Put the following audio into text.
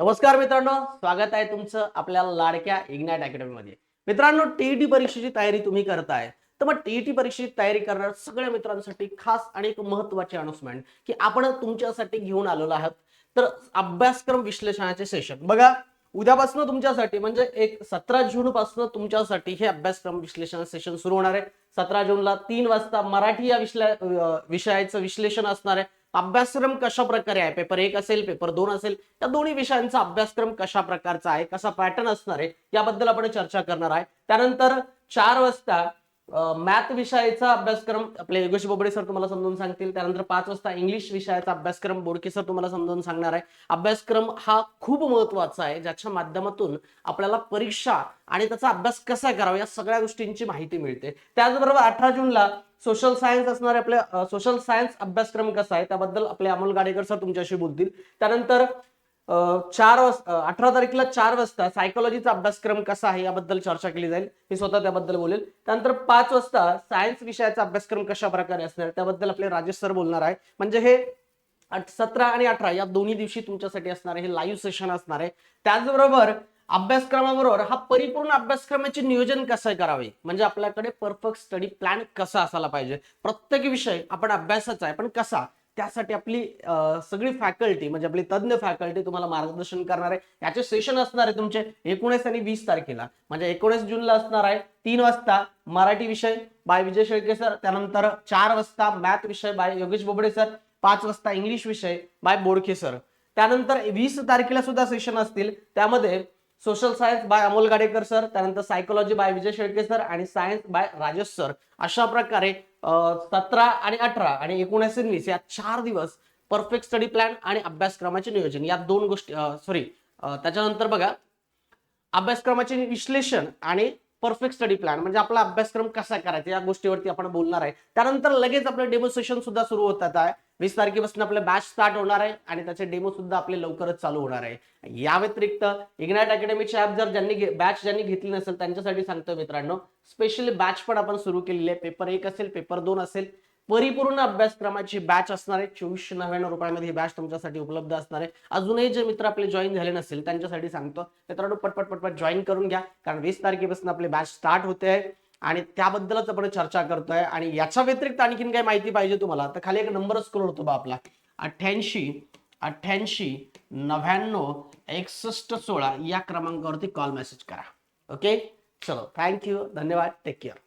नमस्कार मित्रांनो स्वागत आहे तुमचं आपल्या लाडक्या इग्नाइट अकॅडमीमध्ये मित्रांनो टीईटी परीक्षेची तयारी तुम्ही करताय. तर मग टीईटी परीक्षेची तयारी करणार सगळ्या मित्रांसाठी खास आणि एक महत्वाची अनाउन्समेंट की आपण तुमच्यासाठी घेऊन आलेलो आहोत. तर अभ्यासक्रम विश्लेषणाचे सेशन बघा उद्यापासून तुमच्यासाठी म्हणजे एक सतरा जून पासून तुमच्यासाठी हे अभ्यासक्रम विश्लेषण सेशन सुरू होणार आहे. सतरा जूनला तीन वाजता मराठी या विश्ले विषयाचं विश्लेषण असणार आहे. अभ्यासक्रम कशा प्रकारे आहे? पेपर एक असेल पेपर दोन असेल या दोन्ही विषयांचा अभ्यासक्रम कशा प्रकारचा आहे? कसा पॅटर्न असणार आहे? याबद्दल आपण चर्चा करणार आहे. त्यानंतर चार वाजता मॅथ विषयाचा अभ्यासक्रम आपले योगेश बोबडे सर तुम्हाला समजून सांगतील. त्यानंतर पाच वाजता इंग्लिश विषयाचा अभ्यासक्रम बोडके सर तुम्हाला समजून सांगणार आहे. अभ्यासक्रम हा खूप महत्त्वाचा आहे ज्याच्या माध्यमातून आपल्याला परीक्षा आणि त्याचा अभ्यास कसा करावा या सगळ्या गोष्टींची माहिती मिळते. त्याचबरोबर अठरा जूनला सोशल सायन्स असणारे आपले सोशल सायन्स अभ्यासक्रम कसा आहे त्याबद्दल आपले अमोल गाडेकर सर तुमच्याशी बोलतील. त्यानंतर चार वाजता अठरा तारखेला चार वाजता सायकोलॉजीचा अभ्यासक्रम कसा आहे याबद्दल चर्चा केली जाईल. मी स्वतः त्याबद्दल बोलेल. त्यानंतर पाच वाजता सायन्स विषयाचा अभ्यासक्रम कशा प्रकारे असणार त्याबद्दल आपले राजेश सर बोलणार आहे. म्हणजे हे सतरा आणि अठरा या दोन्ही दिवशी तुमच्यासाठी असणार आहे हे लाईव्ह सेशन असणार आहे. त्याचबरोबर अभ्यासक्रमाबरोबर हा परिपूर्ण अभ्यासक्रमाचे नियोजन कसं करावे? म्हणजे आपल्याकडे परफेक्ट स्टडी प्लॅन कसा असायला पाहिजे? प्रत्येक विषय आपण अभ्यासाचा आहे पण कसा? त्यासाठी आपली सगळी फॅकल्टी म्हणजे आपली तज्ज्ञ फॅकल्टी तुम्हाला मार्गदर्शन करणार आहे. याचे सेशन असणार आहे तुमचे एकोणीस आणि वीस तारखेला. म्हणजे एकोणीस जूनला असणार आहे तीन वाजता मराठी विषय बाय विजय शेळके सर त्यानंतर चार वाजता मॅथ विषय बाय योगेश बोबडे सर पाच वाजता इंग्लिश विषय बाय बोडके सर. त्यानंतर वीस तारखेला सुद्धा सेशन असतील. त्यामध्ये social science by Amol Gadekar sir त्यानंतर psychology by Vijay Shelke sir आणि सायन्स बाय राजेश सर अशा प्रकारे सतरा आणि अठरा आणि एकोणीस वीस या चार दिवस परफेक्ट स्टडी प्लॅन आणि अभ्यासक्रमाचे नियोजन. या दोन गोष्टी सॉरी त्याच्यानंतर बघा अभ्यासक्रमाचे विश्लेषण आणि परफेक्ट स्टडी प्लॅन म्हणजे आपला अभ्यासक्रम कसा करायचा या गोष्टीवरती आपण बोलणार आहे. त्यानंतर लगेच आपलं डेमोन्स्ट्रेशन सुद्धा सुरू होतात आहे. वीस तारखेपासून आपलं बॅच स्टार्ट होणार आहे आणि त्याचे डेमो सुद्धा आपले लवकरच चालू होणार आहे. या व्यतिरिक्त इग्नाइट अकॅडमीचे ऍप जर ज्यांनी बॅच ज्यांनी घेतली नसेल त्यांच्यासाठी सांगतो मित्रांनो स्पेशली बॅच पण आपण सुरू केलेली आहे. पेपर एक असेल पेपर दोन असेल परिपूर्ण अभ्यासक्रमाची बॅच असणार आहे. चोवीसशे नव्याण्णव रुपयामध्ये ही बॅच तुमच्यासाठी उपलब्ध असणार आहे. अजूनही जे मित्र आपले जॉईन झाले नसेल त्यांच्यासाठी सांगतो. मित्रांनो पटपट पटपट जॉईन करून घ्या. कारण वीस तारखेपासून आपली बॅच स्टार्ट होते आहे. आणि त्याबद्दलच आपण चर्चा करतोय. आणि याच्या व्यतिरिक्त आणखीन काही माहिती पाहिजे तुम्हाला. तर खाली एक नंबर स्क्रोल होतो बा आपला. अठ्ठ्याऐंशी अठ्ठ्याऐंशी नव्याण्णव एकसष्ट सोळा या क्रमांकावरती कॉल मेसेज करा. ओके चलो. थँक्यू धन्यवाद. Take care